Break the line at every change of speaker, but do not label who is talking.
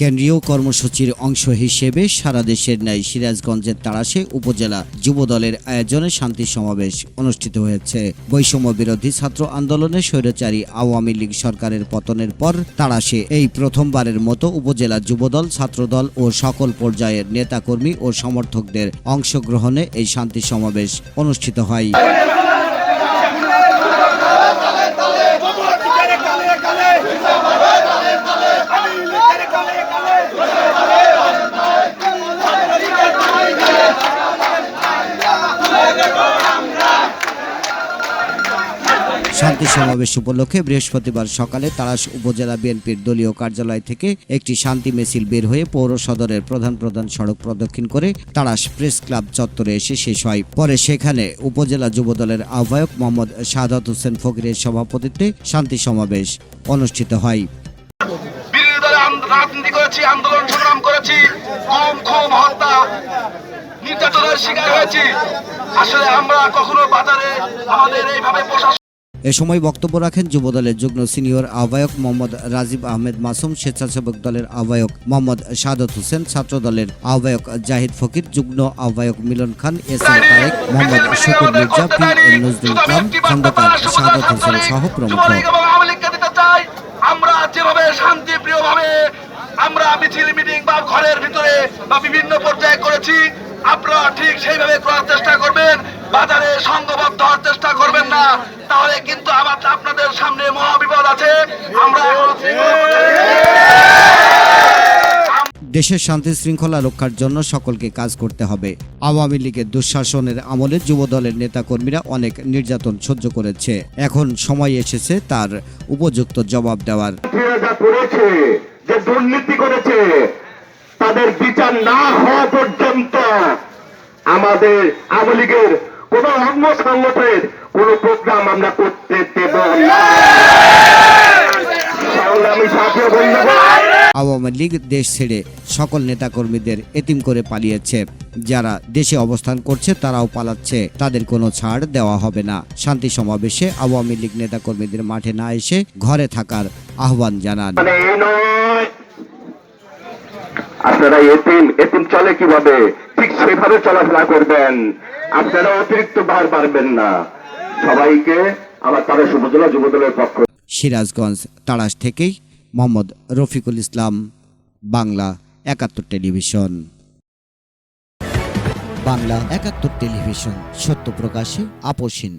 কেন্দ্রীয় কর্মসূচির অংশ হিসেবে সারা দেশের ন্যায় সিরাজগঞ্জের তাড়াশে উপজেলা যুবদলের আয়োজনে শান্তি সমাবেশ অনুষ্ঠিত হয়েছে। বৈষম্য বিরোধী ছাত্র আন্দোলনে স্বৈরাচারী আওয়ামী লীগ সরকারের পতনের পর তাড়াশে এই প্রথমবারের মতো উপজেলা যুবদল, ছাত্রদল ও সকল পর্যায়ের নেতাকর্মী ও সমর্থকদের অংশগ্রহণে এই শান্তি সমাবেশ অনুষ্ঠিত হয়। শান্তি সমাবেশ উপলক্ষে বৃহস্পতিবার সকালে তারাস উপজেলা বিএনপির দলীয় কার্যালয় থেকে একটি শান্তি মিছিল বের হয়ে পৌর সদরের প্রধান প্রধান সড়ক প্রদক্ষিণ করে তারাস প্রেস ক্লাব চত্বরে এসে শেষ হয়। পরে সেখানে উপজেলা যুবদলের আহ্বায়ক মোহাম্মদ শাহাদাত হোসেন ফকিরের সভাপতিত্বে শান্তি সমাবেশ অনুষ্ঠিত হয়।
নির্যাতনের শিকার হয়েছি। আসলে আমরা কখনো বাজারে আমাদের এইভাবে প্রশাসন
এ সময় বক্তব্য রাখেন যুবদলের যুগ্ম সিনিয়র আহ্বায়ক মোহাম্মদ রাজীব আহমেদ মাসুম, স্বেচ্ছাসেবক দলের আহ্বায়ক মোহাম্মদ সাদত হোসেন ছাত্র দলের আহ্বায়ক জাহিদ ফকির, যুগ্ম আহ্বায়ক Milon Khan, S M Tareq, Mohammad Shukur Mirza, P M Nazrul Islam, Khandaker Sadat Hossain সহ প্রমুখ।
আমরা যেভাবে শান্তি প্রিয় আমরা মিছিল, মিটিং বা ঘরের ভিতরে বা বিভিন্ন পর্যায়ে করেছি, আপনারা ঠিক সেইভাবে করার চেষ্টা করবেন বাজারে সংঘবদ্ধ হওয়ার চেষ্টা করবেন না তাহলে কিন্তু আবার আপনাদের সামনে মহাবিপদ আছে। আমরা
দেশের শান্তি শৃঙ্খলা রক্ষার জন্য সকলকে কাজ করতে হবে। আওয়ামী লীগের দুঃশাসনের আমলে যুবদলের নেতাকর্মীরা অনেক নির্যাতন সহ্য করেছে। এখন সময় এসেছে তার উপযুক্ত জবাব দেওয়ার।
করেছে যে দুর্নীতি করেছে তাদের বিচার না হওয়া পর্যন্ত আমাদের আওয়ামী লীগের কোন অঙ্গ সংগঠনের কোন প্রোগ্রাম আমরা করতে দেব না সংগ্রামী সাথী বন্ধুগণ
আওয়ামী লীগ দেশ ছেড়ে সকল নেতাকর্মীদের এতিম করে পালিয়েছে। যারা দেশে অবস্থান করছে তারাও পালাচ্ছে। তাদের কোনো ছাড় দেওয়া হবে না। শান্তি সমাবেশে আওয়ামী লীগ নেতাকর্মীদের মাঠে না এসে ঘরে থাকার আহ্বান জানান।
মানে আপনারা এতিম এতিম চলে কীভাবে? ঠিক সেভাবে চলাফেরা করবেন। আপনারা অতিরিক্ত বার পারবেন না। সবাইকে আমার তারা উপজেলা যুবদলের পক্ষ
সিরাজগঞ্জ তাড়াশ থেকেই মোহাম্মদ রফিকুল ইসলাম বাংলা একাত্তর টেলিভিশন। বাংলা একাত্তর টেলিভিশন সত্য প্রকাশে আপোষহীন